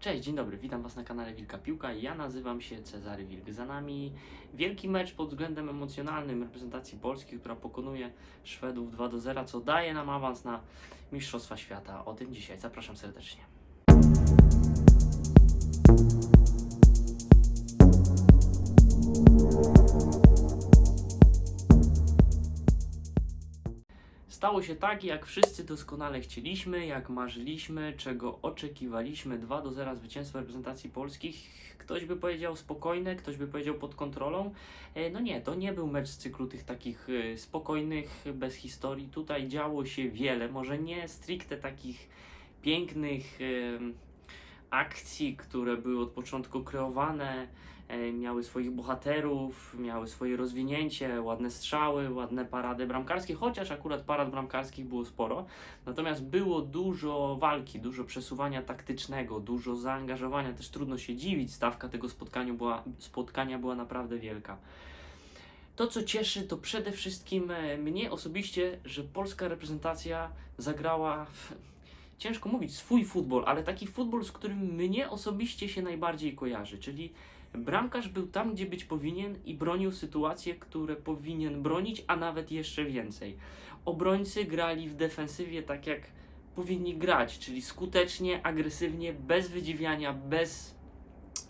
Cześć, dzień dobry, witam Was na kanale Wilka Piłka. Ja nazywam się Cezary Wilk. Za nami wielki mecz pod względem emocjonalnym reprezentacji Polski, która pokonuje Szwedów 2 do 0, co daje nam awans na Mistrzostwa Świata. O tym dzisiaj zapraszam serdecznie. Stało się tak, jak wszyscy doskonale chcieliśmy, jak marzyliśmy, czego oczekiwaliśmy. 2 do 0 zwycięstwo reprezentacji polskich. Ktoś by powiedział spokojne, ktoś by powiedział pod kontrolą. E, No nie, to nie był mecz z cyklu tych takich e, spokojnych, bez historii. Tutaj działo się wiele, może nie stricte takich pięknych akcji, które były od początku kreowane, e, miały swoich bohaterów, miały swoje rozwinięcie, ładne strzały, ładne parady bramkarskie, chociaż akurat parad bramkarskich było sporo. Natomiast było dużo walki, dużo przesuwania taktycznego, dużo zaangażowania. Też trudno się dziwić, stawka tego spotkania była, spotkania była naprawdę wielka. To, co cieszy, to przede wszystkim e, mnie osobiście, że polska reprezentacja zagrała, w, ciężko mówić, swój futbol, ale taki futbol, z którym mnie osobiście się najbardziej kojarzy, czyli bramkarz był tam, gdzie być powinien i bronił sytuacje, które powinien bronić, a nawet jeszcze więcej. Obrońcy grali w defensywie tak, jak powinni grać, czyli skutecznie, agresywnie, bez wydziwiania, bez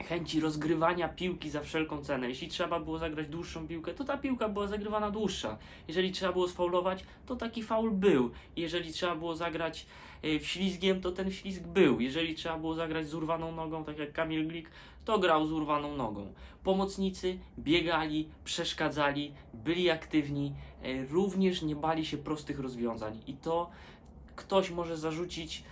chęci rozgrywania piłki za wszelką cenę. Jeśli trzeba było zagrać dłuższą piłkę, to ta piłka była zagrywana dłuższa. Jeżeli trzeba było sfaulować, to taki faul był. Jeżeli trzeba było zagrać e, wślizgiem, to ten wślizg był. Jeżeli trzeba było zagrać z urwaną nogą, tak jak Kamil Glik, to grał z urwaną nogą. Pomocnicy biegali, przeszkadzali, byli aktywni, e, również nie bali się prostych rozwiązań. I to ktoś może zarzucić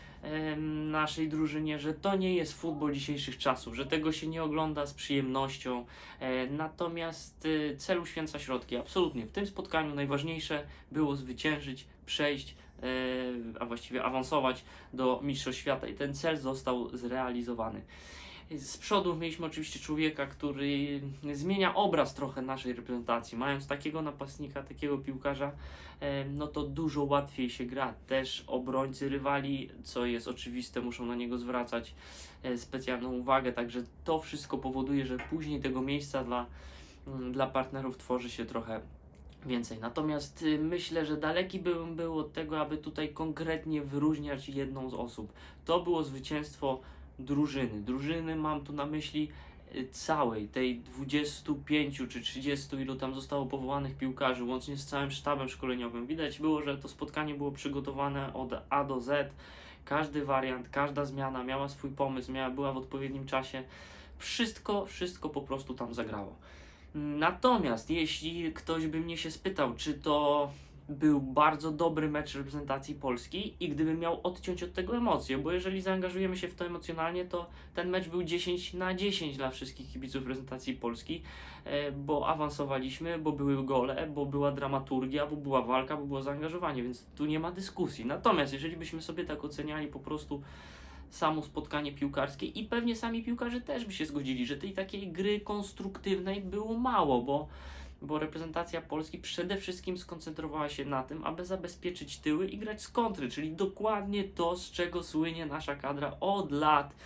naszej drużynie, że to nie jest futbol dzisiejszych czasów, że tego się nie ogląda z przyjemnością. E, natomiast e, cel uświęca środki. Absolutnie. W tym spotkaniu najważniejsze było zwyciężyć, przejść, e, a właściwie awansować do Mistrzostw Świata i ten cel został zrealizowany. Z przodu mieliśmy oczywiście człowieka, który zmienia obraz trochę naszej reprezentacji. Mając takiego napastnika, takiego piłkarza, no to dużo łatwiej się gra. Też obrońcy rywali, co jest oczywiste, muszą na niego zwracać e, specjalną uwagę. Także to wszystko powoduje, że później tego miejsca dla, mm, dla partnerów tworzy się trochę więcej. Natomiast y, myślę, że daleki bym był od tego, aby tutaj konkretnie wyróżniać jedną z osób. To było zwycięstwo drużyny. Drużyny mam tu na myśli y, całej, tej 25 czy 30, ilu tam zostało powołanych piłkarzy, łącznie z całym sztabem szkoleniowym. Widać było, że to spotkanie było przygotowane od A do Z. Każdy wariant, każda zmiana miała swój pomysł, miała, była w odpowiednim czasie. Wszystko, wszystko po prostu tam zagrało. Natomiast jeśli ktoś by mnie się spytał, czy to był bardzo dobry mecz reprezentacji Polski i gdybym miał odciąć od tego emocje, bo jeżeli zaangażujemy się w to emocjonalnie, to ten mecz był 10 na 10 dla wszystkich kibiców reprezentacji Polski, e, bo awansowaliśmy, bo były gole, bo była dramaturgia, bo była walka, bo było zaangażowanie, więc tu nie ma dyskusji. Natomiast jeżeli byśmy sobie tak oceniali po prostu samo spotkanie piłkarskie i pewnie sami piłkarze też by się zgodzili, że tej takiej gry konstruktywnej było mało, bo, bo reprezentacja Polski przede wszystkim skoncentrowała się na tym, aby zabezpieczyć tyły i grać z kontry, czyli dokładnie to, z czego słynie nasza kadra od lat.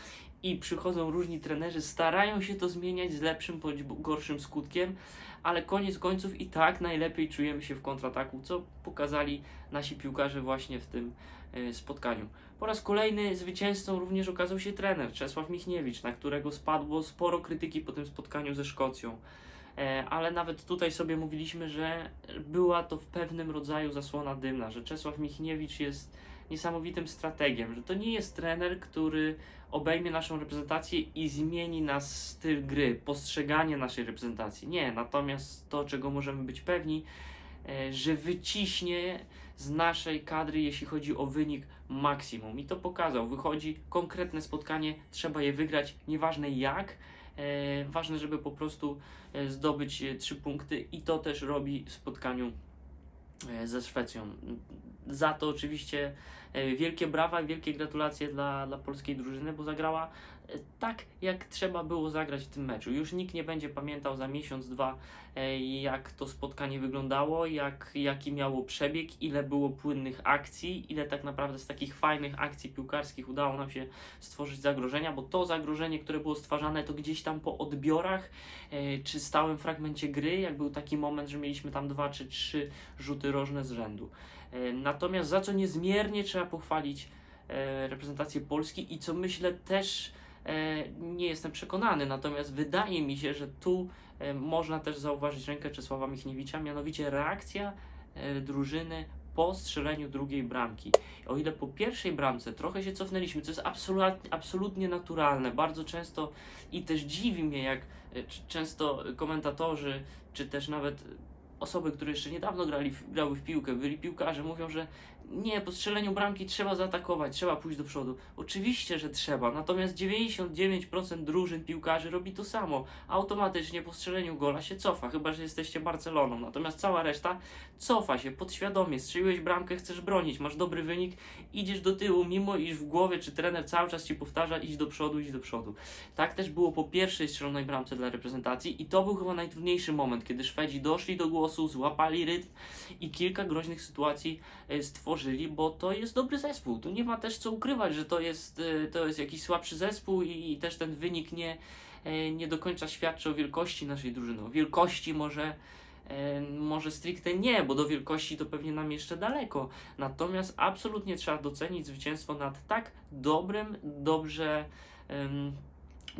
I przychodzą różni trenerzy, starają się to zmieniać z lepszym bądź gorszym skutkiem, ale koniec końców i tak najlepiej czujemy się w kontrataku, co pokazali nasi piłkarze właśnie w tym e, spotkaniu. Po raz kolejny zwycięzcą również okazał się trener Czesław Michniewicz, na którego spadło sporo krytyki po tym spotkaniu ze Szkocją. E, Ale nawet tutaj sobie mówiliśmy, że była to w pewnym rodzaju zasłona dymna, że Czesław Michniewicz jest niesamowitym strategiem, że to nie jest trener, który obejmie naszą reprezentację i zmieni nas styl gry, postrzeganie naszej reprezentacji. Nie, natomiast to, czego możemy być pewni, e, że wyciśnie z naszej kadry, jeśli chodzi o wynik, maksimum. I to pokazał. Wychodzi konkretne spotkanie, trzeba je wygrać, nieważne jak. E, ważne, żeby po prostu e, zdobyć e, trzy punkty i to też robi w spotkaniu ze Szwecją. Za to oczywiście wielkie brawa i wielkie gratulacje dla, dla polskiej drużyny, bo zagrała tak, jak trzeba było zagrać w tym meczu. Już nikt nie będzie pamiętał za miesiąc, dwa, e, jak to spotkanie wyglądało, jak, jaki miało przebieg, ile było płynnych akcji, ile tak naprawdę z takich fajnych akcji piłkarskich udało nam się stworzyć zagrożenia, bo to zagrożenie, które było stwarzane, to gdzieś tam po odbiorach, e, czy stałym fragmencie gry, jak był taki moment, że mieliśmy tam dwa czy trzy rzuty rożne z rzędu. E, Natomiast za co niezmiernie trzeba pochwalić reprezentację Polski i co myślę też nie jestem przekonany, natomiast wydaje mi się, że tu e, można też zauważyć rękę Czesława Michniewicza, mianowicie reakcja e, drużyny po strzeleniu drugiej bramki. O ile po pierwszej bramce trochę się cofnęliśmy, co jest absolutnie, absolutnie naturalne, bardzo często i też dziwi mnie, jak e, często komentatorzy, czy też nawet osoby, które jeszcze niedawno grali, grały w piłkę, byli piłkarze, mówią, że nie, po strzeleniu bramki trzeba zaatakować, trzeba pójść do przodu. Oczywiście, że trzeba, natomiast 99% drużyn piłkarzy robi to samo. Automatycznie po strzeleniu gola się cofa, chyba że jesteście Barceloną. Natomiast cała reszta cofa się podświadomie. Strzeliłeś bramkę, chcesz bronić, masz dobry wynik, idziesz do tyłu, mimo iż w głowie czy trener cały czas ci powtarza, idź do przodu, idź do przodu. Tak też było po pierwszej strzelonej bramce dla reprezentacji i to był chyba najtrudniejszy moment, kiedy Szwedzi doszli do głosu, złapali rytm i kilka groźnych sytuacji e, stworzyli, bo to jest dobry zespół. Tu nie ma też co ukrywać, że to jest, e, to jest jakiś słabszy zespół i, i też ten wynik nie, e, nie do końca świadczy o wielkości naszej drużyny. O wielkości może, e, może stricte nie, bo do wielkości to pewnie nam jeszcze daleko. Natomiast absolutnie trzeba docenić zwycięstwo nad tak dobrym, dobrze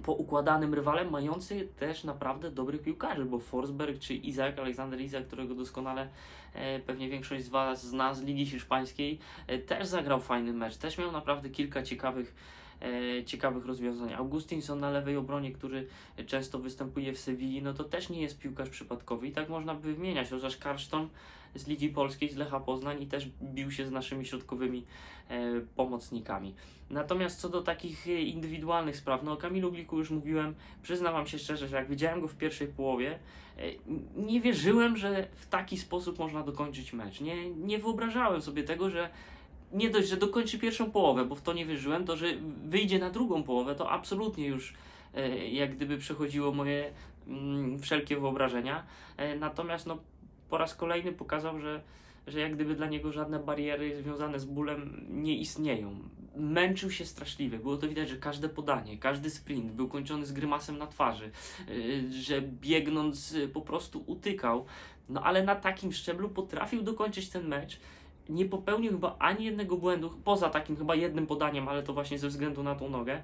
poukładanym rywalem, mający też naprawdę dobrych piłkarzy, bo Forsberg czy Izak, Aleksander Izak, którego doskonale e, pewnie większość z Was zna z Ligi Hiszpańskiej, e, też zagrał fajny mecz, też miał naprawdę kilka ciekawych ciekawych rozwiązań. Augustinson na lewej obronie, który często występuje w Sewilli, no to też nie jest piłkarz przypadkowy i tak można by wymieniać, chociaż Karszton z Ligi Polskiej, z Lecha Poznań i też bił się z naszymi środkowymi e, pomocnikami. Natomiast co do takich e, indywidualnych spraw, no o Kamilu Gliku już mówiłem, przyznam wam się szczerze, że jak widziałem go w pierwszej połowie, e, nie wierzyłem, że w taki sposób można dokończyć mecz. Nie, nie wyobrażałem sobie tego, że nie dość, że dokończy pierwszą połowę, bo w to nie wierzyłem, to że wyjdzie na drugą połowę, to absolutnie już e, jak gdyby przechodziło moje mm, wszelkie wyobrażenia. E, natomiast no, po raz kolejny pokazał, że, że jak gdyby dla niego żadne bariery związane z bólem nie istnieją. Męczył się straszliwie, było to widać, że każde podanie, każdy sprint był kończony z grymasem na twarzy, e, że biegnąc po prostu utykał. No ale na takim szczeblu potrafił dokończyć ten mecz nie popełnił chyba ani jednego błędu, poza takim chyba jednym podaniem, ale to właśnie ze względu na tą nogę.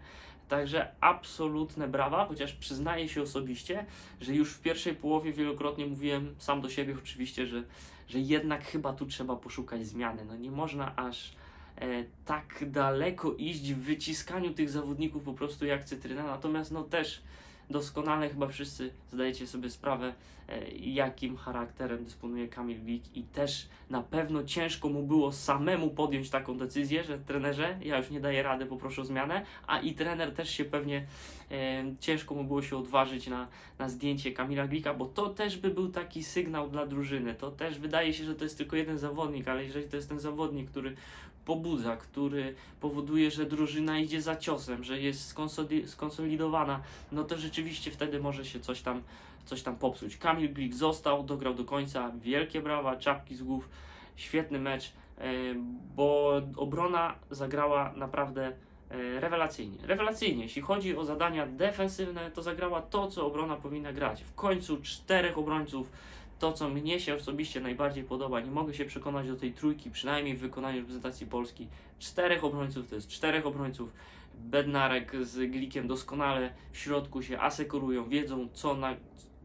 Także absolutne brawa, chociaż przyznaję się osobiście, że już w pierwszej połowie wielokrotnie mówiłem sam do siebie oczywiście, że, że jednak chyba tu trzeba poszukać zmiany. No nie można aż e, tak daleko iść w wyciskaniu tych zawodników po prostu jak cytryna, natomiast no też doskonale chyba wszyscy zdajecie sobie sprawę, e, jakim charakterem dysponuje Kamil Glik i też na pewno ciężko mu było samemu podjąć taką decyzję, że trenerze, ja już nie daję rady, poproszę o zmianę, a i trener też się pewnie e, ciężko mu było się odważyć na, na zdjęcie Kamila Glika, bo to też by był taki sygnał dla drużyny. To też wydaje się, że to jest tylko jeden zawodnik, ale jeżeli to jest ten zawodnik, który pobudza, który powoduje, że drużyna idzie za ciosem, że jest skonsoli- skonsolidowana, no to rzeczywiście wtedy może się coś tam, coś tam popsuć. Kamil Glik został, dograł do końca, wielkie brawa, czapki z głów, świetny mecz, e, bo obrona zagrała naprawdę e, rewelacyjnie. Rewelacyjnie, jeśli chodzi o zadania defensywne, to zagrała to, co obrona powinna grać. W końcu czterech obrońców, to co mnie się osobiście najbardziej podoba, nie mogę się przekonać do tej trójki, przynajmniej w wykonaniu reprezentacji Polski. Czterech obrońców to jest czterech obrońców. Bednarek z Glikiem doskonale w środku się asekurują, wiedzą co na,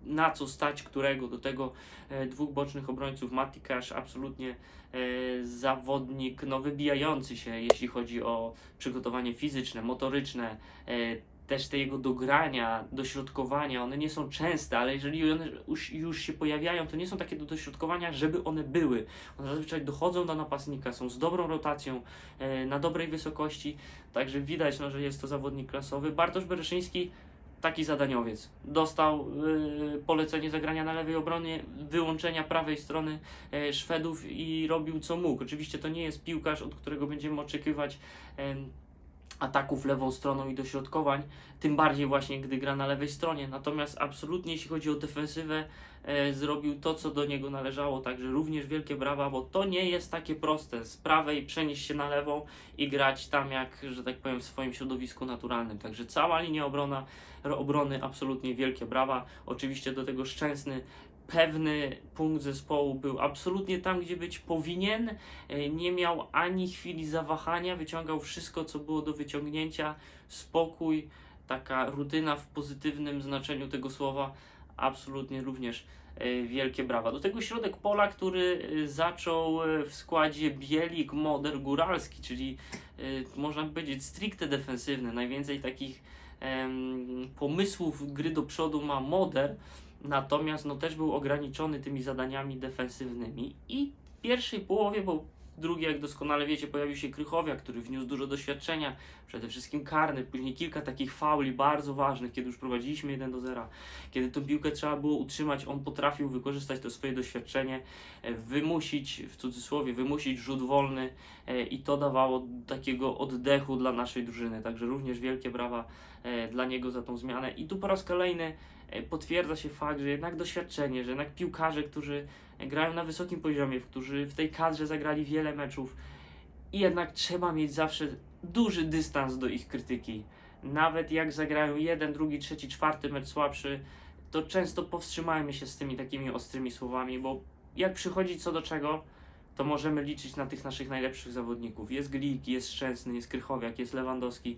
na co stać którego. Do tego e, dwóch bocznych obrońców. Mati Cash absolutnie e, zawodnik no, wybijający się, jeśli chodzi o przygotowanie fizyczne, motoryczne. E, też te jego dogrania, dośrodkowania, one nie są częste, ale jeżeli one już, już się pojawiają, to nie są takie do dośrodkowania, żeby one były. One zazwyczaj dochodzą do napastnika, są z dobrą rotacją, e, na dobrej wysokości, także widać, no, że jest to zawodnik klasowy. Bartosz Bereszyński, taki zadaniowiec. Dostał e, polecenie zagrania na lewej obronie, wyłączenia prawej strony e, Szwedów i robił co mógł. Oczywiście to nie jest piłkarz, od którego będziemy oczekiwać ataków lewą stroną i dośrodkowań, tym bardziej właśnie gdy gra na lewej stronie. Natomiast absolutnie jeśli chodzi o defensywę, e, zrobił to, co do niego należało, także również wielkie brawa, bo to nie jest takie proste. Z prawej przenieść się na lewą i grać tam jak, że tak powiem, w swoim środowisku naturalnym. Także cała linia obrona, ro- obrony absolutnie wielkie brawa. Oczywiście do tego szczęsny pewny punkt zespołu był absolutnie tam, gdzie być powinien. E, Nie miał ani chwili zawahania, wyciągał wszystko, co było do wyciągnięcia. Spokój, taka rutyna w pozytywnym znaczeniu tego słowa. Absolutnie również e, wielkie brawa. Do tego środek pola, który e, zaczął w składzie Bielik, Moder, Góralski, czyli można powiedzieć stricte defensywny. Najwięcej takich pomysłów gry do przodu ma Moder. Natomiast no, też był ograniczony tymi zadaniami defensywnymi i w pierwszej połowie, bo w drugiej, jak doskonale wiecie, pojawił się Krychowiak, który wniósł dużo doświadczenia, przede wszystkim karny, później kilka takich fauli bardzo ważnych, kiedy już prowadziliśmy 1 do 0, kiedy tą piłkę trzeba było utrzymać, on potrafił wykorzystać to swoje doświadczenie, e, wymusić, w cudzysłowie, wymusić rzut wolny e, i to dawało takiego oddechu dla naszej drużyny, także również wielkie brawa dla niego za tą zmianę i tu po raz kolejny e, potwierdza się fakt, że jednak doświadczenie, że jednak piłkarze, którzy grają na wysokim poziomie, którzy w tej kadrze zagrali wiele meczów i jednak trzeba mieć zawsze duży dystans do ich krytyki. Nawet jak zagrają jeden, drugi, trzeci, czwarty mecz słabszy, to często powstrzymajmy się z tymi takimi ostrymi słowami, bo jak przychodzi co do czego, to możemy liczyć na tych naszych najlepszych zawodników. Jest Glik, jest Szczęsny, jest Krychowiak, jest Lewandowski.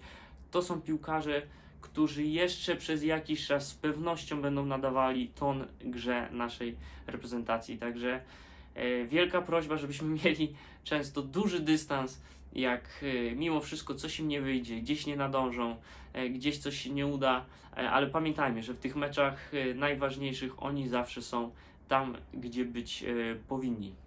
To są piłkarze, którzy jeszcze przez jakiś czas z pewnością będą nadawali ton grze naszej reprezentacji. Także e, wielka prośba, żebyśmy mieli często duży dystans, jak e, mimo wszystko coś im nie wyjdzie, gdzieś nie nadążą, e, gdzieś coś się nie uda, ale pamiętajmy, że w tych meczach najważniejszych oni zawsze są tam, gdzie być powinni.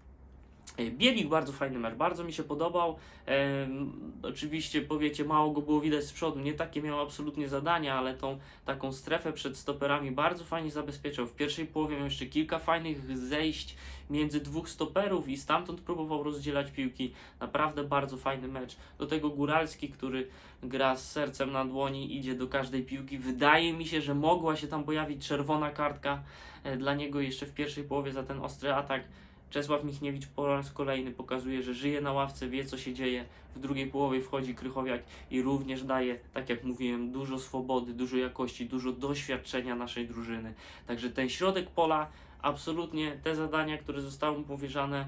E, Bielik bardzo fajny mecz, bardzo mi się podobał. Em, oczywiście powiecie, mało go było widać z przodu, nie takie miał absolutnie zadania, ale tą taką strefę przed stoperami bardzo fajnie zabezpieczał. W pierwszej połowie miał jeszcze kilka fajnych zejść między dwóch stoperów i stamtąd próbował rozdzielać piłki. Naprawdę bardzo fajny mecz. Do tego Góralski, który gra z sercem na dłoni, idzie do każdej piłki. Wydaje mi się, że mogła się tam pojawić czerwona kartka e, dla niego jeszcze w pierwszej połowie za ten ostry atak. Czesław Michniewicz po raz kolejny pokazuje, że żyje na ławce, wie co się dzieje. W drugiej połowie wchodzi Krychowiak i również daje, tak jak mówiłem, dużo swobody, dużo jakości, dużo doświadczenia naszej drużyny. Także ten środek pola, absolutnie te zadania, które zostały mu powierzane,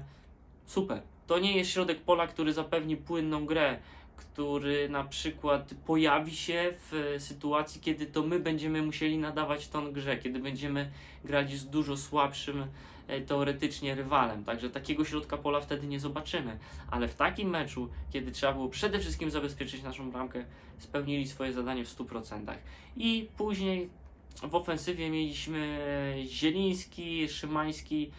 super. To nie jest środek pola, który zapewni płynną grę, który na przykład pojawi się w sytuacji, kiedy to my będziemy musieli nadawać ton grze, kiedy będziemy grali z dużo słabszym teoretycznie rywalem. Także takiego środka pola wtedy nie zobaczymy. Ale w takim meczu, kiedy trzeba było przede wszystkim zabezpieczyć naszą bramkę, spełnili swoje zadanie w 100%. I później w ofensywie mieliśmy Zieliński, Szymański,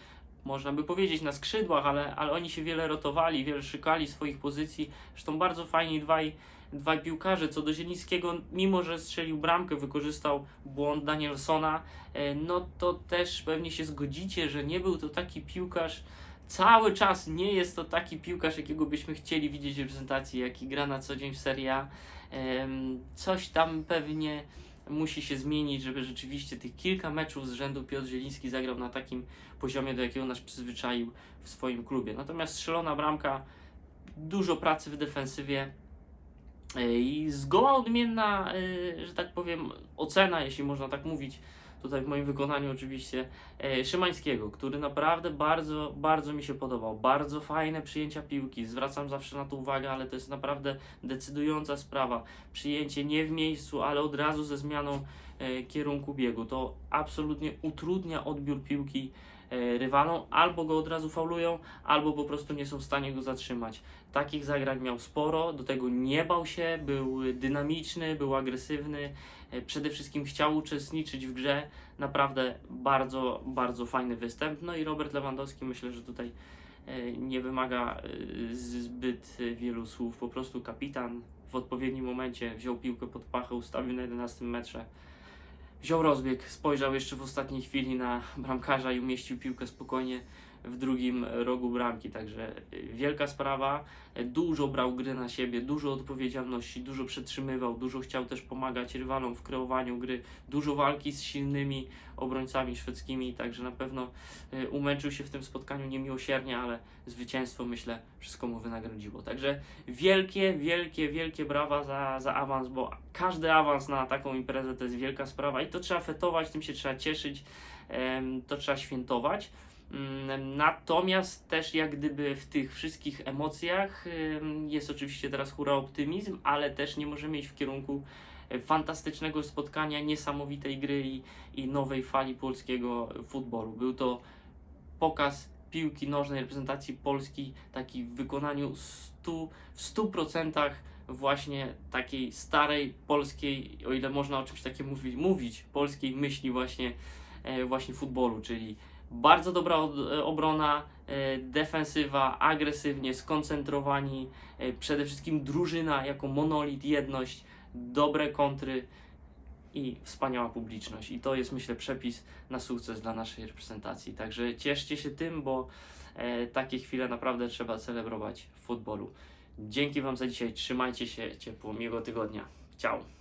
można by powiedzieć na skrzydłach, ale, ale oni się wiele rotowali, wiele szykali swoich pozycji. Zresztą bardzo fajni dwaj, dwaj piłkarze. Co do Zielińskiego, mimo że strzelił bramkę, wykorzystał błąd Danielsona, e, no to też pewnie się zgodzicie, że nie był to taki piłkarz. Cały czas nie jest to taki piłkarz, jakiego byśmy chcieli widzieć w reprezentacji, jaki gra na co dzień w Serie Coś tam pewnie musi się zmienić, żeby rzeczywiście tych kilka meczów z rzędu Piotr Zieliński zagrał na takim poziomie, do jakiego nas przyzwyczaił w swoim klubie. Natomiast strzelona bramka, dużo pracy w defensywie i zgoła odmienna, e, że tak powiem, ocena, jeśli można tak mówić, tutaj w moim wykonaniu oczywiście, e, Szymańskiego, który naprawdę bardzo, bardzo mi się podobał. Bardzo fajne przyjęcia piłki, zwracam zawsze na to uwagę, ale to jest naprawdę decydująca sprawa. Przyjęcie nie w miejscu, ale od razu ze zmianą e, kierunku biegu. To absolutnie utrudnia odbiór piłki e, rywalom, albo go od razu faulują, albo po prostu nie są w stanie go zatrzymać. Takich zagrań miał sporo, do tego nie bał się, był dynamiczny, był agresywny, e, przede wszystkim chciał uczestniczyć w grze. Naprawdę bardzo, bardzo fajny występ. No i Robert Lewandowski myślę, że tutaj e, nie wymaga e, zbyt wielu słów. Po prostu kapitan w odpowiednim momencie wziął piłkę pod pachę, ustawił na 11 metrze. Wziął rozbieg, spojrzał jeszcze w ostatniej chwili na bramkarza i umieścił piłkę spokojnie w drugim rogu bramki, także y, wielka sprawa. Dużo brał gry na siebie, dużo odpowiedzialności, dużo przetrzymywał, dużo chciał też pomagać rywalom w kreowaniu gry, dużo walki z silnymi obrońcami szwedzkimi, także na pewno y, umęczył się w tym spotkaniu niemiłosiernie, ale zwycięstwo myślę wszystko mu wynagrodziło. Także wielkie, wielkie, wielkie brawa za, za awans, bo każdy awans na taką imprezę to jest wielka sprawa i to trzeba fetować, tym się trzeba cieszyć, to trzeba świętować. Mm, Natomiast też jak gdyby w tych wszystkich emocjach em, jest oczywiście teraz hura optymizm, ale też nie możemy iść w kierunku e, fantastycznego spotkania, niesamowitej gry i, i nowej fali polskiego futbolu. Był to pokaz piłki nożnej reprezentacji Polski, taki w wykonaniu 100, w 100% właśnie takiej starej polskiej, o ile można o czymś takim mówić, mówić polskiej myśli właśnie, e, właśnie futbolu, czyli bardzo dobra e, obrona, e, defensywa, agresywnie, skoncentrowani, e, przede wszystkim drużyna jako monolit, jedność, dobre kontry i wspaniała publiczność. I to jest myślę przepis na sukces dla naszej reprezentacji. Także cieszcie się tym, bo takie chwile naprawdę trzeba celebrować w futbolu. Dzięki Wam za dzisiaj, trzymajcie się ciepło, miłego tygodnia. Ciao.